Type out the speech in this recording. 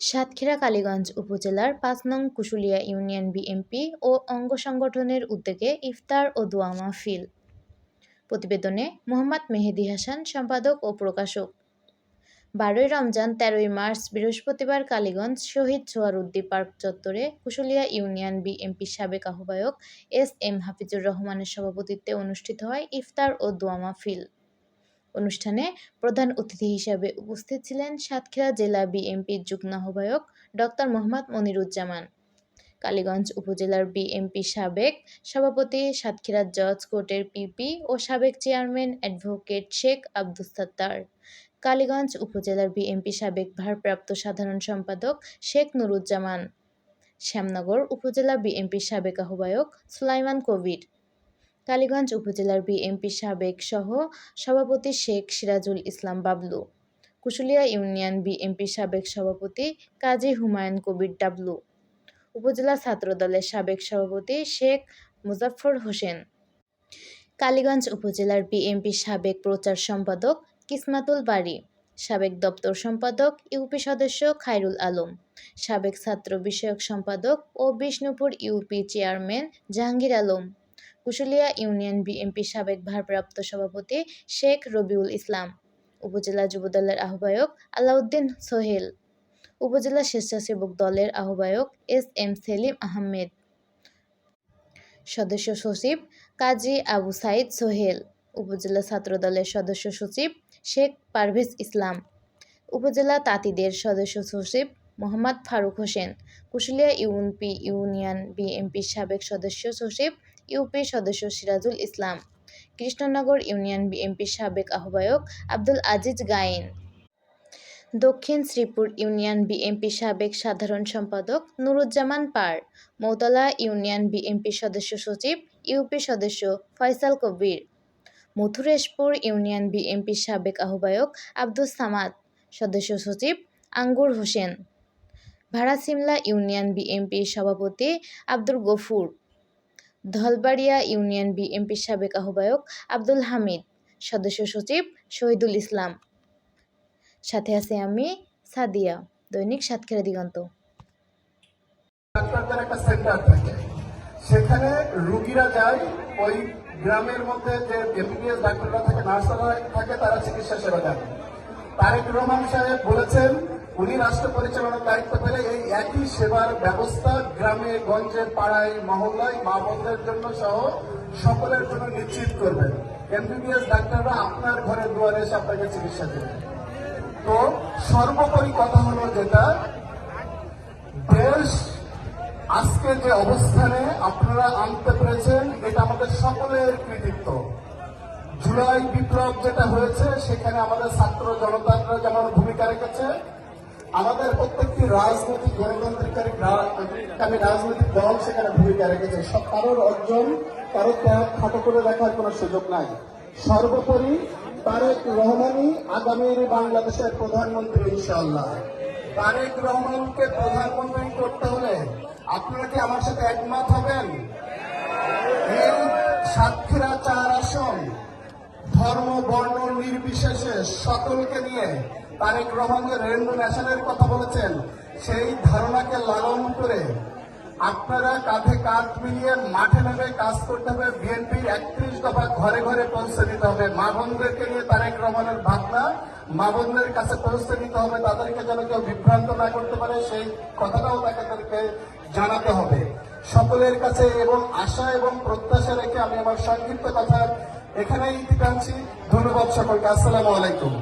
সাতক্ষীরা, কালীগঞ্জ উপজেলার পাঁচ নং কুশুলিয়া ইউনিয়ন বিএনপি ও অঙ্গ সংগঠনের উদ্যোগে ইফতার ও দোয়া মাহফিল। প্রতিবেদনে মোহাম্মদ মেহেদী হাসান, সম্পাদক ও প্রকাশক। বারোই রমজান, তেরোই মার্চ, বৃহস্পতিবার কালীগঞ্জ শহীদ সোহরাওয়ার্দী পার্ক চত্বরে কুশুলিয়া ইউনিয়ন বিএনপির সাবেক আহ্বায়ক এস এম হাফিজুর রহমানের সভাপতিত্বে অনুষ্ঠিত হয় ইফতার ও দোয়া মাহফিল। অনুষ্ঠানে প্রধান অতিথি হিসাবে উপস্থিত ছিলেন সাতক্ষীরা জেলা বিএনপির যুগ্ম আহ্বায়ক ডক্টর মোহাম্মদ মনিরুজ্জামান, কালীগঞ্জ উপজেলার বিএনপি সাবেক সভাপতি সাতক্ষীরা জজ কোর্টের পিপি ও সাবেক চেয়ারম্যান অ্যাডভোকেট শেখ আব্দুস সাত্তার, কালীগঞ্জ উপজেলার বিএনপি সাবেক ভারপ্রাপ্ত সাধারণ সম্পাদক শেখ নুরুজ্জামান, শ্যামনগর উপজেলা বিএনপির সাবেক আহ্বায়ক সুলাইমান কবির কালীগঞ্জ উপজেলার বিএনপি সাবেক সহ সভাপতি শেখ সিরাজুল ইসলাম বাবলু, কুশুলিয়া ইউনিয়ন বিএনপি সাবেক সভাপতি কাজী হুমায়ুন কবির ডাবলু, উপজেলা ছাত্রদলের সাবেক সভাপতি শেখ মুজাফফর হোসেন। কালীগঞ্জ উপজেলার বিএনপি সাবেক প্রচার সম্পাদক কিসমাতুল বাড়ি সাবেক দপ্তর সম্পাদক ইউপি সদস্য খায়রুল আলম, সাবেক ছাত্র বিষয়ক সম্পাদক ও Bishnupur UP chairman Jahangir Alam. Kushulia union BNP সাবেক ভারপ্রাপ্ত সভাপতি শেখ রবিউল ইসলাম, উপজেলা যুবদলের আহ্বায়ক আলাউদ্দিন সোহেল, উপজেলা স্বেচ্ছাসেবক দলের আহ্বায়ক এস এম সেলিম আহমেদ, সদস্য সচিব কাজী আবু সাইদ সোহেল, উপজেলা ছাত্রদলের সদস্য সচিব শেখ পারভেজ ইসলাম, উপজেলা তাঁতিদের সদস্য সচিব মোহাম্মদ ফারুক হোসেন, কুশুলিয়া ইউনপি ইউনিয়ন বিএনপির সাবেক সদস্য সচিব ইউপি সদস্য সিরাজুল ইসলাম, কৃষ্ণনগর ইউনিয়ন বিএনপির সাবেক আহ্বায়ক আব্দুল আজিজ গায়েন, দক্ষিণ শ্রীপুর ইউনিয়ন বিএনপির সাবেক সাধারণ সম্পাদক নুরুজ্জামান পার, মৌতলা ইউনিয়ন বিএনপির সদস্য সচিব ইউপি সদস্য ফয়সাল কবির, মথুরেশপুর ইউনিয়ন বিএনপির সাবেক আহ্বায়ক আব্দুস সামাদ, সদস্য সচিব আঙ্গুর হোসেন ভাড়াসিমলা ইউনিয়ন বিএনপির সভাপতি আব্দুল গফুর ধলবাড়িয়া ইউনিয়ন বিএনপির সাবেক আহ্বায়ক আব্দুল হামিদ, সদস্য সচিব শহীদুল ইসলাম। সাথে আছে আমি সাদিয়া, দৈনিক সাতক্ষীরা দিগন্ত। সেখানে রুগীরা যায়, ওই গ্রামের মধ্যে যে এমবিবিএস ডাক্তাররা থাকে, নার্সরা থাকে, তারা চিকিৎসা সেবা দেন। তারেক রহমান সাহেব বলেছেন উনি রাষ্ট্র পরিচালনার দায়িত্ব পেলে এই একই সেবার ব্যবস্থা গ্রামে, গঞ্জে, পাড়ায়, মহল্লায় মা বোনদের জন্য সহ সকলের জন্য নিশ্চিত করবেন। এমবিবিএস ডাক্তাররা আপনার ঘরে দুয়ারে এসে আপনাকে চিকিৎসা দেবেন তো সর্বোপরি কথা হলো যেটা, দেশ আজকে যে অবস্থানে আপনারা আনতে পেরেছেন, এটা আমাদের সকলের কৃতিত্ব। জুলাই বিপ্লব যেটা হয়েছে, সেখানে আমাদের ছাত্র জনতারা যেমন ভূমিকা রেখেছে আমাদের প্রত্যেকটি রাজনৈতিক গণতান্ত্রিক আমি রাজনৈতিক দল সেখানে ভূমিকা রেখেছে। কারোর অর্জন কারও ত্যাগ খাটো করে দেখার কোনো সুযোগ নাই। সর্বোপরি তারেক রহমানই আগামীর বাংলাদেশের প্রধানমন্ত্রী ইনশাআল্লাহ। তারেক রহমানকে প্রধানমন্ত্রী করতে হলে আপনারা কি আমার সাথে একমত হবেন? এই সাতক্ষীরা চার আসন ধর্ম, বর্ণ, নির্বিশেষে সকলকে নিয়ে তারেক রহমান যে রেনবো ন্যাশনের কথা বলেছেন, সেই ধারণাকে লালন করে আপনারা কাঁধে কাঁধ মিলিয়ে মাঠে নেমে কাজ করতে হবে, বিএনপির একত্রিশ দফা ঘরে ঘরে পৌঁছে দিতে হবে। মা বোনদেরকে নিয়ে তারেক রহমানের ভাবনা, মা বোনদের কাছে পৌঁছে দিতে হবে, তাদেরকে যেন কেউ বিভ্রান্ত না করতে পারে, সেই কথাটাও তাদেরকে জানাতে হবে। সকলের কাছে এবং আশা এবং প্রত্যাশা রেখে আমি আমার সংক্ষিপ্ত কথা এখানেই ইতি টানছি ধন্যবাদ সকলকে। আসসালামু আলাইকুম।